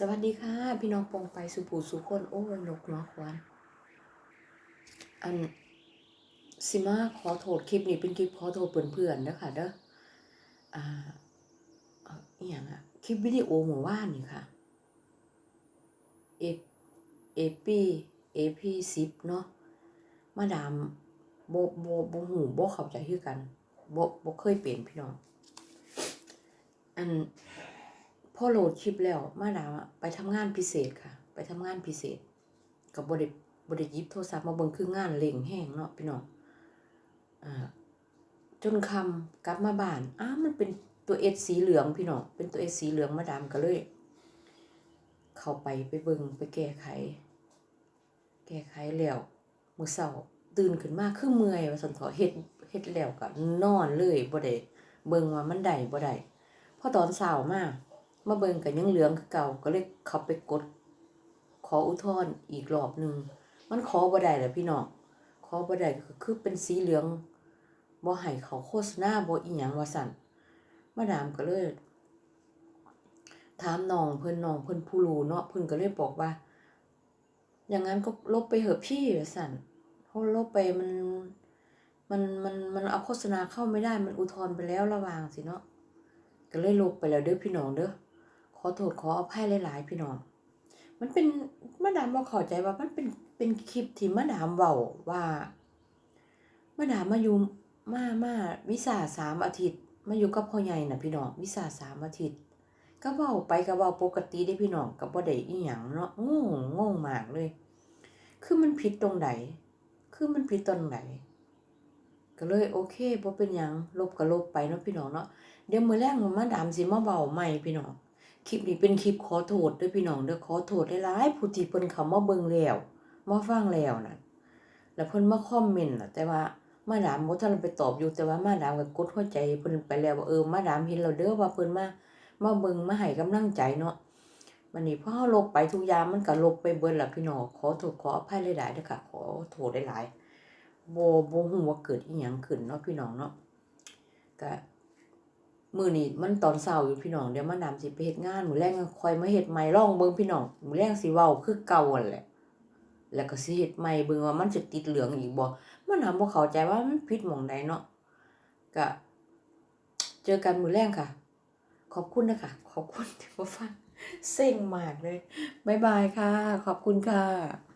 สวัสดีค่ะ พี่น้องปองไปสุภูสุคนโอ้ยนกเนาะควันอันสิมาขอโทษคลิปนี้เป็นคลิปขอโทษเพื่อนๆนะคะเด้ออ่าเอ่ออหย่างอะคลิปวิดีโอหมู่ว่านนี่ค่ะเอเอปีเอพีสิบเนาะมาดามโบโบโบหูโบเข้าใจคือกันโบโบเคยเป็นพี่น้องอัน พอโหลดคลิปแล้วมาดามะไปทำงานพิเศษค่ะ ไปทำงานพิเศษ กับบริบริยิบโทรศัพท์มาเบิ่งคืองานเล่งแห้งเนาะพี่น้องอ่าจนคำกลับมาบ้านอ้ามันเป็นตัวเอสสีเหลืองพี่น้องเป็นตัวเอสสีเหลืองมาดามก็เลย เข้าไปไปเบิ่งไปแก้ไข แก้ไขแล้วมือเช้าตื่นขึ้นมาคือเมื่อยว่าซั่นเถาเฮ็ดเฮ็ดแล้วก็นอนเลยบ่ได้เบิ่งว่ามันได้บ่ได้พอตอนเช้ามา มาเบิ่งกันยังเหลืองคือเก่าก็เลยข้าไปกด ขออุทธรณ์อีกรอบหนึ่งมันขอบ่ได้แหละพี่น้องขอบ่ได้ก็คือเป็นสีเหลืองบ่ให้เขาโฆษณาบ่อีหยังว่าซั่นมาดามก็เลยถามน้องเพิ่นน้องเพิ่นผู้รู้เนาะเพิ่นก็เลยบอกว่า อย่างนั้นก็ลบไปเหอะพี่ว่าซั่นเพราะลบไปมันมันมันมันเอาโฆษณาเข้าไม่ได้มันอุทธรณ์ไปแล้วระวางสิเนาะก็เลยลบไปแล้วเด้อพี่น้องเด้อ ขอโทษขออภัยหลายๆ พี่น้อง มันเป็นมาดามบ่เข้าใจว่ามันเป็นเป็นคลิปที่มาดามเว้าว่ามาดามมาอยู่มามาวิสาสามอาทิตย์ มาอยู่กับพ่อใหญ่น่ะพี่น้องวิสาสามอาทิตย์ก็เว้าไปก็เว้าปกติได้พี่น้องก็บ่ได้อีหยังเนาะงงงงมากเลย คือมันผิดตรงใดคือมันผิดตรงไหนก็เลยโอเคบ่เป็นหยังลบก็ลบไปเนาะพี่น้องเนาะเดี๋ยวมื้อแรกมาดามสิมาเว้าใหม่พี่น้อง คลิปนี้เป็นคลิปขอโทษด้วยพี่น้องเด้อขอโทษหลายๆผู้ที่เพิ่นเขามาเบิ่งแล้วมาฟังแล้วน่ะแล้วเพิ่นมาคอมเมนต์น่ะแต่ว่ามาดามบ่ทันไปตอบอยู่แต่ว่ามาดามก็กดหัวใจเพิ่นไปแล้วว่าเออมาดามเห็นแล้วเด้อว่าเพิ่นมามาเบิ่งมาให้กำลังใจเนาะวันนี้พอเฮาลบไปทุกอย่างมันก็ลบไปเบิดล่ะพี่น้องขอโทษขออภัยหลายๆเด้อค่ะขอโทษหลายๆบ่บ่ฮู้ว่าเกิดอีหยังขึ้นเนาะพี่น้องเนาะก็ มือนี้มันตอนเช้าอยู่พี่น้องเดี๋ยวมันดำสิไปเฮ็ดงานมือแลงคอยมาเฮ็ดใหม่ลองเบิ่งพี่น้องมือแลงสิเว้าคือเก่าหั่นแหละ แล้วก็สิเฮ็ดใหม่เบิ่งว่ามันสิติดเหลืองอีกบ่มันน่ะบ่เข้าใจว่ามันผิดหม่องใดเนาะก็เจอกันมือแลงค่ะ ขอบคุณนะคะขอบคุณที่มาฟังเซ็งมากเลยบ๊ายบายค่ะ ขอบคุณค่ะ